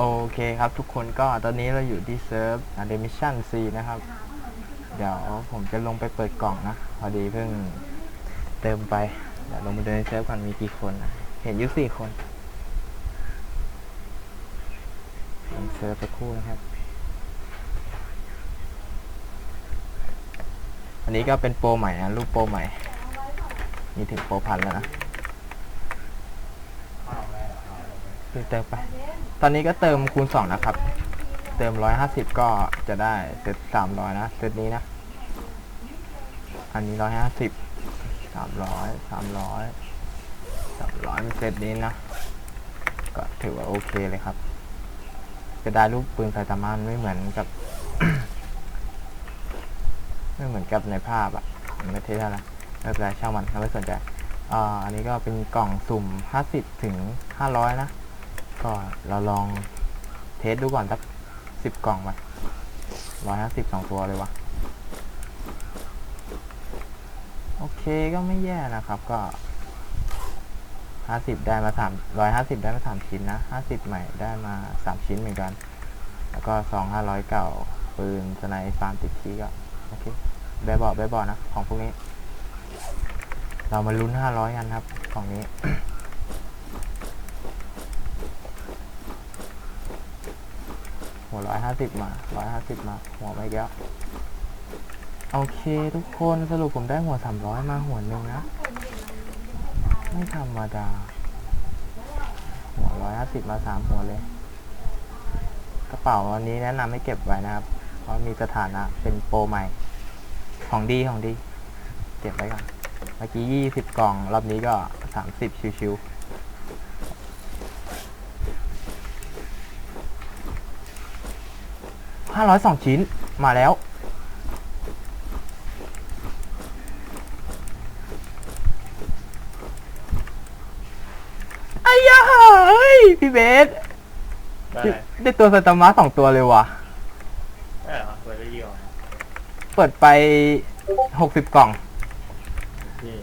โอเคครับทุกคนก็ตอนนี้เราอยู่ที่เซิร์ฟเดมิชั่นซีนะครับ เดี๋ยวผมจะลงไปเปิดกล่องนะ พอดีเพิ่งเติมไป เดี๋ยวลงมาดูในเซิร์ฟกันมีกี่คนนะเห็นอยู่สี่คนลงเซิร์ฟไปคู่นะครับ อันนี้ก็เป็นโปรใหม่นะ รูปโปรใหม่มีถึงโปรพันแล้วนะ เติมไป ตอนนี้ก็เติมคูณสองนะครับ เติมร้อยห้าสิบก็จะได้เซตสามร้อยนะ เซตนี้นะ อันนี้ร้อยห้าสิบสามร้อยสามร้อยสามร้อยเซตนี้นะ ก็ถือว่าโอเคเลยครับ จะได้รูปปืนไซตามานไม่เหมือนกับ ไม่เหมือนกับในภาพอะไม่เท่าไรไม่เป็นไรช่างมันเราไม่สนใจอ่าอันนี้ก็เป็นกล่องสุ่มห้าสิบถึงห้าร้อยนะ ก็เราลองเทสดูก่อนสักสิบกล่องไปร้อยห้าสิบสองตัวเลยวะโอเคก็ไม่แย่นะครับก็ห้าสิบได้มาสามร้อยห้าสิบได้มาสามชิ้นนะห้าสิบใหม่ได้มาสามชิ้นเหมือนกัน แล้วก็สองห้าร้อยเก่าปืนสไนฟาร์มติดทีก็โอเคแบบบอกแบบบอกนะ ของพวกนี้ เรามาลุ้นห้าร้อยกันครับ ของนี้ วร้อยห้าสิบมาร้อยห้าสิบมา หัวไม่แก้วโอเค ทุกคนสรุปผมได้หัวสามร้อยมาหัวหนึ่งนะ ไม่ธรรมดา หัวร้อยห้าสิบมาสามหัวเลย กระเป๋าอันนี้แนะนำให้เก็บไว้นะครับ เพราะมีสถานะเป็นโปรใหม่ ของดีของดี เก็บไว้ก่อน เมื่อกี้ยี่สิบกล่อง รอบนี้ก็สามสิบชิวๆ ห้าร้อยสองชิ้นมาแล้ว ไอ้ยาเฮ้ยพี่เบส ได้ได้ตัวสตาร์มาสองตัวเลยว่ะ ได้เหรอเปิดได้ยี่ห้อเปิดไปหกสิบกล่องที่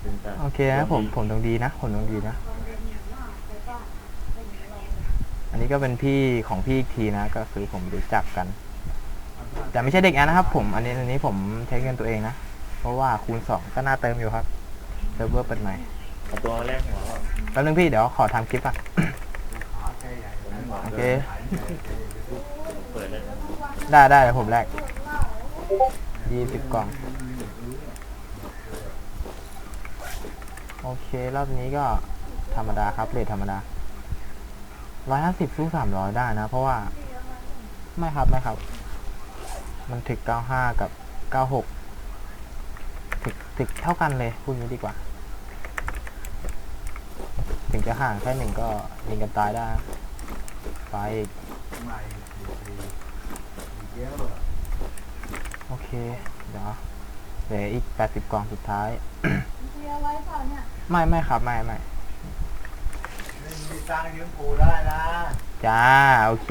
เป็นแบบโอเคนะผมผมต้องดีนะ ผมต้องดีนะ อันนี้ก็เป็นพี่ของพี่อีกทีนะก็คือผมรู้จักกัน แต่ไม่ใช่เด็กแอนนะครับ ผมอันนี้อันนี้ผมใช้เงินตัวเองนะ เพราะว่าคูณสองก็น่าเติมอยู่ครับเซิร์ฟเวอร์เปิดใหม่เอาตัวแรกหัวก็แป๊บนึงพี่เดี๋ยวขอทำคลิปก่อนโอเคเปิดได้ไหมได้ได้เดี๋ยวผมแลกยี่สิบกล่อง โอเค รอบนี้ก็ธรรมดาครับเรทธรรมดา ร้อยห้าสิบสู้สามร้อยได้นะ เพราะว่า ไม่ครับ ไม่ครับ มันถึกเก้าห้ากับเก้าหกถึกถึกเท่ากันเลยพูดงี้ดีกว่า ถึงจะห่างแค่หนึ่งก็ยิงกันตายได้ไปอีกโอเค เดี๋ยวเหลืออีก80กล่องสุดท้ายไม่ไม่ครับ ไม่ไม่ มีตังค์ยืมปูได้นะจ้า โอเค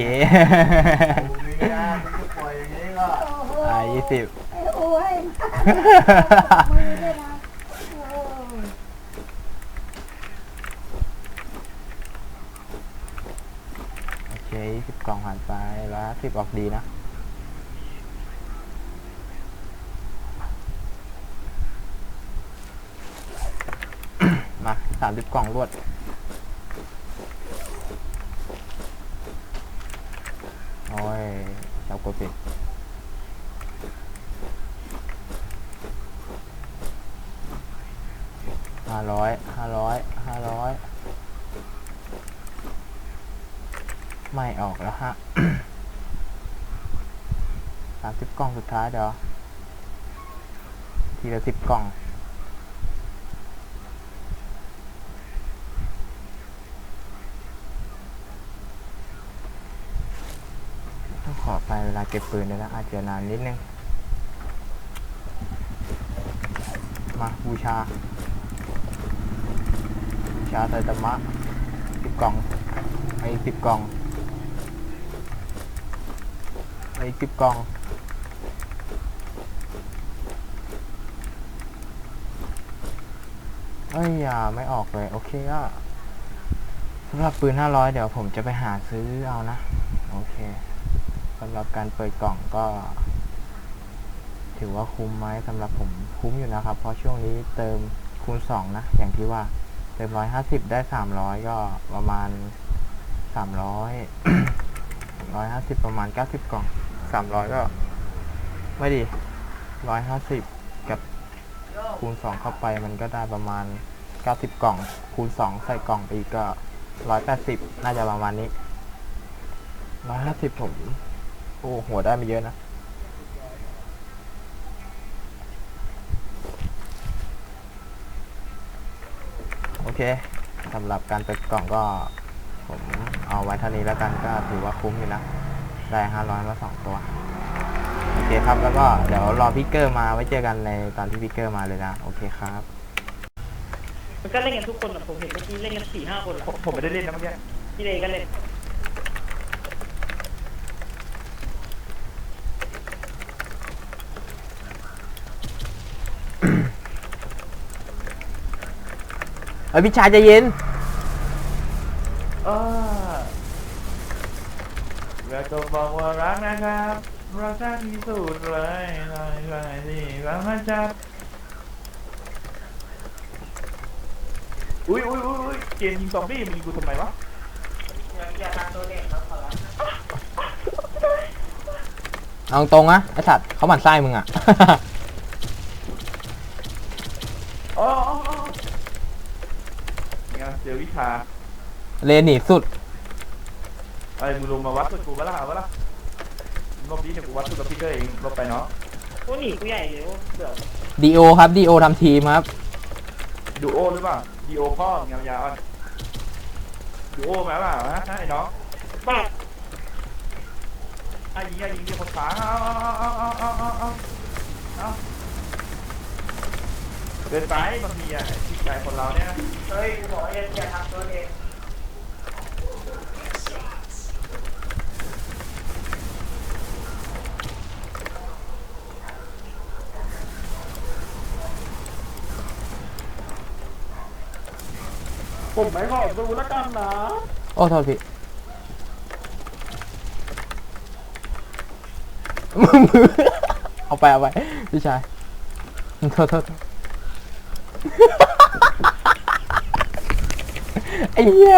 ปูมีนะคุณจะปล่อยอย่างนี้ก็โอ้โหอ่ายี่สิบไอ้โอ้ยมือด้วยนะโอ้ยโอเคยี่สิบกล่องผ่านไปร้อยสิบออกดีนะมาสามสิบกล่องรวด โอ้ยเจ้า กดปิดห้าร้อยห้าร้อยห้าร้อยไม่ออกแล้วฮะสามสิบกล่องสุดท้ายเดี๋ยวทีละสิบกล่อง ต้องขอไป เวลาเก็บปืนด้วยนะอาจจะนานนิดนึง มาบูชา บูชาไซตามะสิบกล่องไอ้สิบกล่องไอ้สิบกล่องเอ้ยอย่าไม่ออกเลย โอเคก็สำหรับปืน 500 เดี๋ยวผมจะไปหาซื้อเอานะ โอเค สำหรับการเปิดกล่องก็ ถือว่าคุ้มไหมสำหรับผมคุ้มอยู่นะครับ เพราะช่วงนี้เติมคูณ2นะ อย่างที่ว่าเติม150ได้300ก็ประมาณ300 150ประมาณ90กล่อง300ก็ ไม่ดี150กับคูณ2เข้าไปมันก็ได้ประมาณ90กล่อง คูณ2ใส่กล่องไปอีกก็180น่าจะประมาณนี้150ผม โอ้หัวได้ไม่เยอะนะโอเคสำหรับการเปิดกล่องก็ผมเอาไว้เท่านี้แล้วกันก็ถือว่าคุ้มอยู่นะได้ 500มา2ตัว โอเคครับ แล้วก็เดี๋ยวรอพิกเกอร์มาไว้เจอกันในตอนที่พิกเกอร์มาเลยนะ โอเคครับ มันก็เล่นกันทุกคนอะผมเห็นเมื่อกี้เล่นกันสี่ห้าคนอะผมผมไม่ได้เล่นนะเมื่อกี้พี่เลก็เล่น เอ้ยพี่ชายใจเย็นเอออยากจะบอกว่ารักนะครับรักมากที่สุดเลยเลยเลยที่รักมาจับอุ้ยอุ้ยอุ้ยอุ้ยเกมยิงซอมบี้มันยิงกูทำไมวะอย่าทำตัวเล่นครับขอรับเอาตรงๆนะไอสัตว์เขาหมั่นไส้มึงอะ ชาเลนหนีสุด ไอ้มึงลงมาวัดกับกูปะล่ะเอาปะล่ะรอบนี้เดี๋ยวกูวัดสุดกับพี่เกอร์เองลบไปเนาะโอ้หนีกูใหญ่เลยโอ้เบื่อดีโอครับดีโอทำทีมครับ ดูโอหรือเปล่าดีโอพ่อเงายาวดูโอมาเปล่าฮะไอ้น้องบ้าไอ้ยิงไอ้ยิงเดียวคนขาเอาเอาเอาเอาเอาเอาเอา เดินไปบางทีอะจิตใจคนเราเนี่ยเฮ้ยกูบอกอย่าอย่าทำตัวเล่นผมไม่ขอดูแล้วกันนะโอ้โทษพี่มือมือเอาไปเอาไปพี่ชายโทษโทษ ไอ้เหี้ย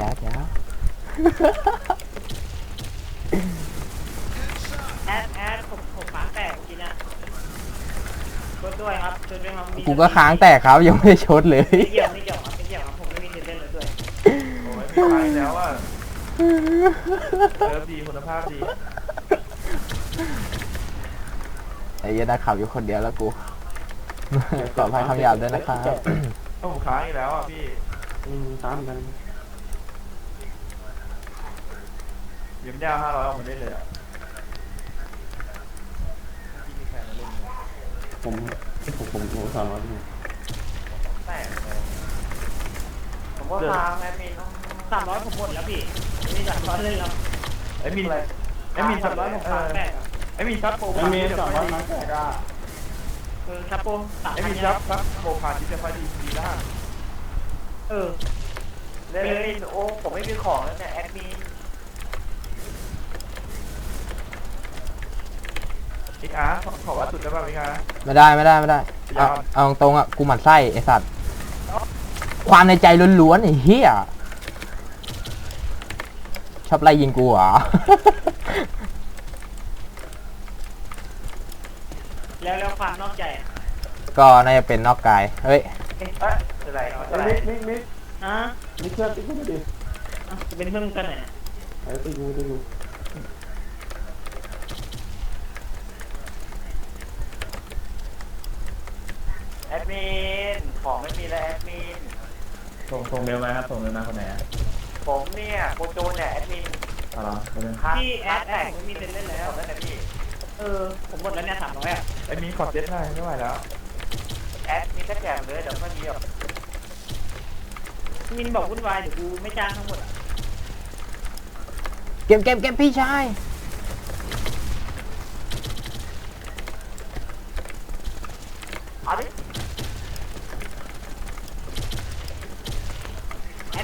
ยาวยาวแอดแอดผมผมขาแตกกินอะช่วยด้วยครับช่วยด้วยครับมีกูก็ค้างแตกครับยังไม่ได้ชดเลย ไม่เกี่ยวไม่เกี่ยวครับไม่เกี่ยวครับผมไม่มีเงินเล่นเลยด้วย โอ้ยไม่ตายแล้วอะ เออดีคุณภาพดีไอ้เหี้ยนักข่าวอยู่คนเดียวแล้วกู ขออภัยคำหยาบด้วยนะครับ ต้องผมค้างอีกแล้วอะพี่อืมตามกันยังไม่ได้เอาห้าร้อยออกมาได้เลยอะที่มีใครมาเล่นไหมผมผมผมผมสามร้อยพี่แตกเลยผมว่าทางแอดมิน สามร้อยผมหมดแล้วพี่มีสามร้อยเลยแล้วไอ้มินไอ้มินสามร้อยผมเอขาอแตกอะไอ้มินซับโปรไอ้เมย์สามร้อยมาแตกอะเออครับผมสามไอ้พันมินเนี้ซัยบซับโปรพาที่จะค่อยดีดีล่าเออเล่นเล่นโอ้ผมไม่มีของแล้วเนี่ยแอดมินอีกอาร์ขอขอวัดสุดได้ป่ะพี่อาร์ไม่ได้ไม่ได้ไม่ได้เอายอมเอาตรงๆอะกูหมั่นไส้ไอสัตว์ความในใจล้วนๆไอ้เหี้ยช อบไล่ยิงกูเหรอ แล้วแล้วความนอกใจอะก็น่าจะเป็นนอกกาย เฮ้ย เอ๊ะเอ๊ะอะไรอะไรนิกนิกนิกฮะนิกเชื่อติ๊กกูดิอะจะเป็นเพื่อนกันไหนอะไอ้ติ๊กกูติ๊กกูแอดมินของไม่มีแล้วแอดมินส่งส่งเร็วมาครับส่งเร็วมาคนไหนอะ ผมเนี่ยโคโจเนี่ยแอดมินอ๋อเหรอคนนึงค้างพี่แอดแอดผมมีเซ็นเล่นแล้วแล้วนะพี่เออผมหมดแล้วเนี่ยสามร้อยอะไอ้มีขอเจ็ดหน่อยไม่ไหวแล้วแอดมินก็แจกเลยเดี๋ยวไม่มีหรอกมินบอกวุ่นวายเดี๋ยวกูไม่จ้างทั้งหมดอะเก็บเก็บเก็บพี่ชายด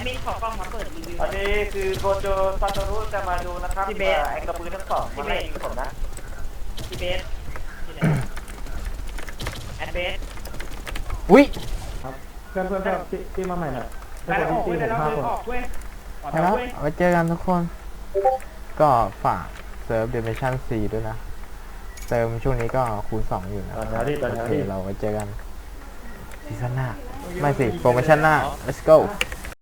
มินขอกล้องมาเปิดรีวิว อันนี้คือโกโจซาโตรุจะมาดูนะครับพี่เบสอ่อไอ้กระปืนทั้งสองมาไล่ยิงผมนะที่เบสที่ไหนแอดเบสอุ้ยเพื่อนเพื่อนเพื่อนพี่พี่มาใหม่หน่อยไปแล้วออกเว้ยไปแล้วเดินออกเว้ยออกไปแถวแล้วเว้ยไว้เจอกันทุกคน ก็ฝากเซิร์ฟเดเมชั่น4ด้วยนะ เติมช่วงนี้ก็คูณ 2 อยู่นะตอนนี้ตอนโอนี้เคเราไว้เจอกันซีซั่นหน้า ไม่สิ โปรโมชั่นหน้า let's go